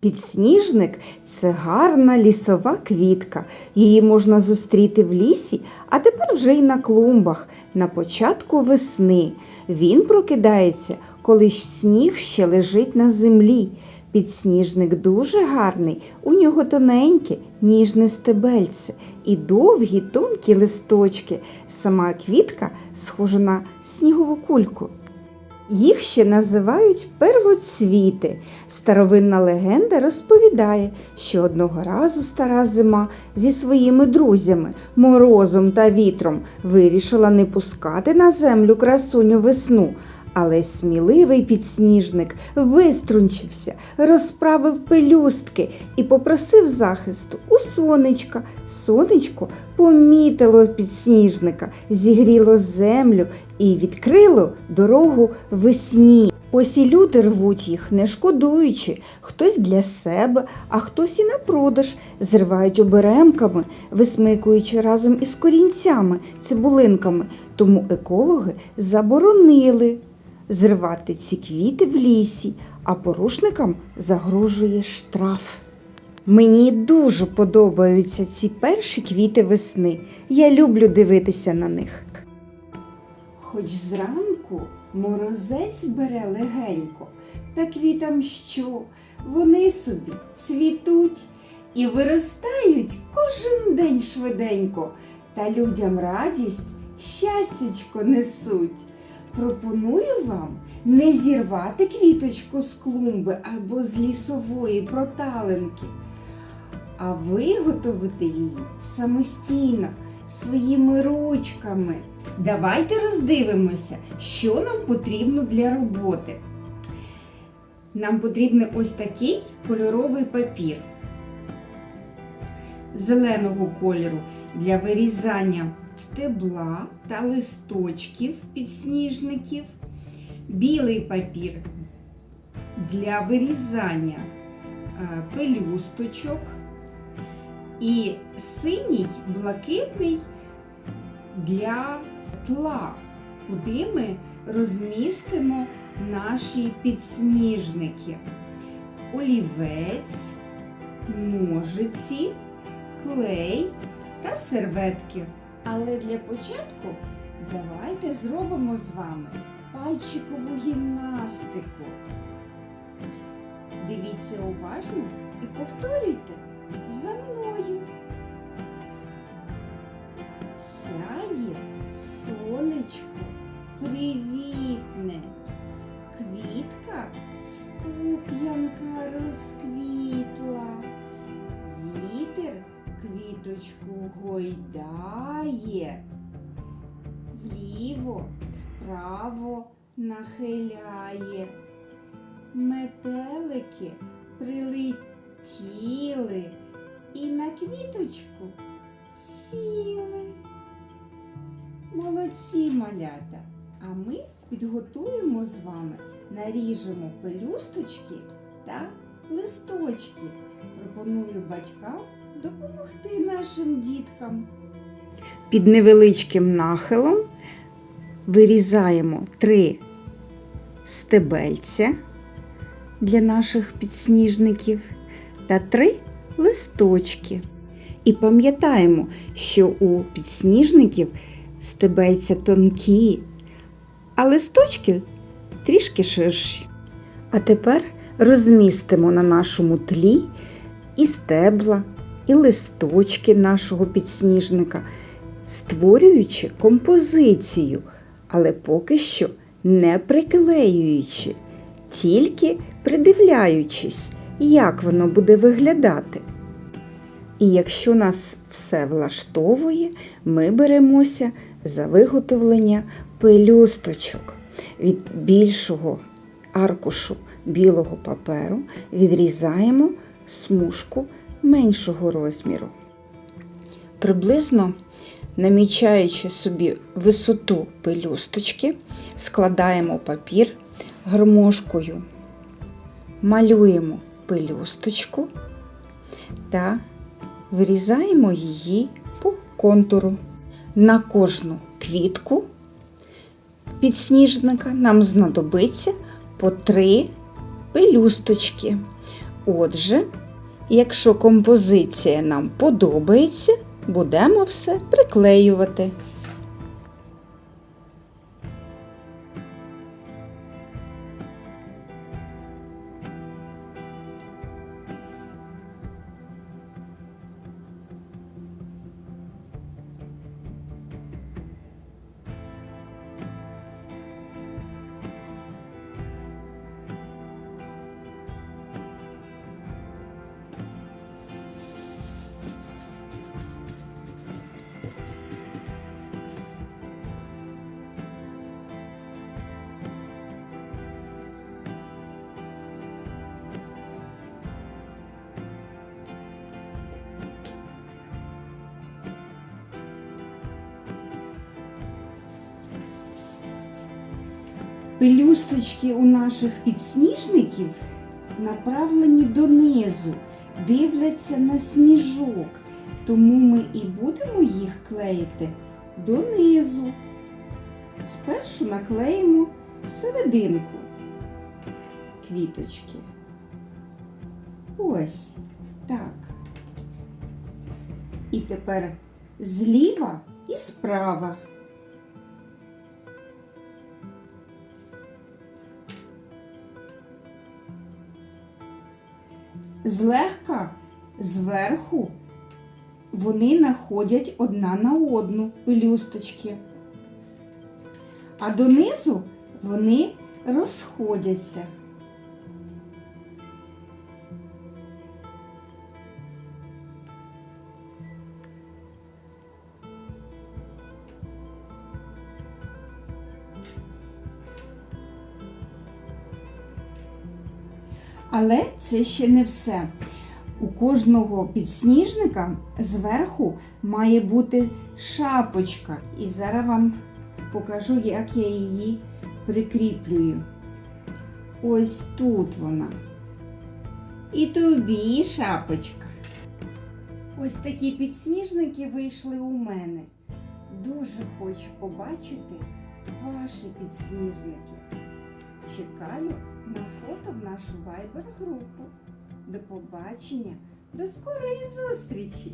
Підсніжник це гарна лісова квітка. Її можна зустріти в лісі, а тепер вже й на клумбах на початку весни. Він прокидається, коли сніг ще лежить на землі. Підсніжник дуже гарний, у нього тоненьке, ніжне стебельце і довгі тонкі листочки. Сама квітка схожа на снігову кульку. Їх ще називають первоцвіти. Старовинна легенда розповідає, що одного разу стара зима зі своїми друзями, морозом та вітром, вирішила не пускати на землю красуню весну. Але сміливий підсніжник виструнчився, розправив пелюстки і попросив захисту у сонечка. Сонечко помітило підсніжника, зігріло землю і відкрило дорогу весні. Ось і люди рвуть їх, не шкодуючи, хтось для себе, а хтось і на продаж, зривають оберемками, висмикуючи разом із корінцями, цибулинками. Тому екологи заборонили зривати ці квіти в лісі, а порушникам загрожує штраф. Мені дуже подобаються ці перші квіти весни. Я люблю дивитися на них. Хоч зранку морозець бере легенько, та квітам що? Вони собі цвітуть і виростають кожен день швиденько, та людям радість, щастячко несуть. Пропоную вам не зірвати квіточку з клумби або з лісової проталинки, а виготовити її самостійно своїми ручками. Давайте роздивимося, що нам потрібно для роботи. Нам потрібен ось такий кольоровий папір зеленого кольору для вирізання стебла та листочків підсніжників, білий папір для вирізання е, пелюсточок і синій блакитний для тла, куди ми розмістимо наші підсніжники, олівець, ножиці, клей та серветки. Але для початку давайте зробимо з вами пальчикову гімнастику. Дивіться уважно і повторюйте за мною. Сяє сонечко привітне, квітка з пуп'янка розквітла, квіточку гойдає, вліво, вправо нахиляє, метелики прилетіли і на квіточку сіли. Молодці малята! А ми підготуємо з вами, наріжемо пелюсточки та листочки. Пропоную батькам допомогти нашим діткам. Під невеличким нахилом вирізаємо три стебельця для наших підсніжників та три листочки. І пам'ятаємо, що у підсніжників стебельця тонкі, а листочки трішки ширші. А тепер розмістимо на нашому тлі і стебла, і листочки нашого підсніжника, створюючи композицію, але поки що не приклеюючи, тільки придивляючись, як воно буде виглядати. І якщо нас все влаштовує, ми беремося за виготовлення пелюсточок від більшого аркушу білого паперу відрізаємо смужку меншого розміру. Приблизно намічаючи собі висоту пелюсточки, складаємо папір гармошкою, малюємо пелюсточку та вирізаємо її по контуру. На кожну квітку підсніжника нам знадобиться по три пелюсточки. Отже, якщо композиція нам подобається, будемо все приклеювати. Пелюсточки у наших підсніжників направлені донизу, дивляться на сніжок, тому ми і будемо їх клеїти донизу. Спершу наклеїмо серединку квіточки. Ось так. І тепер зліва і справа. Злегка зверху вони находять одна на одну пелюсточки, а донизу вони розходяться. Але це ще не все. У кожного підсніжника зверху має бути шапочка. І зараз вам покажу, як я її прикріплюю. Ось тут вона. І тобі шапочка. Ось такі підсніжники вийшли у мене. Дуже хочу побачити ваші підсніжники. Чекаю на фото в нашу вайбер-групу. До побачення, до скорої зустрічі!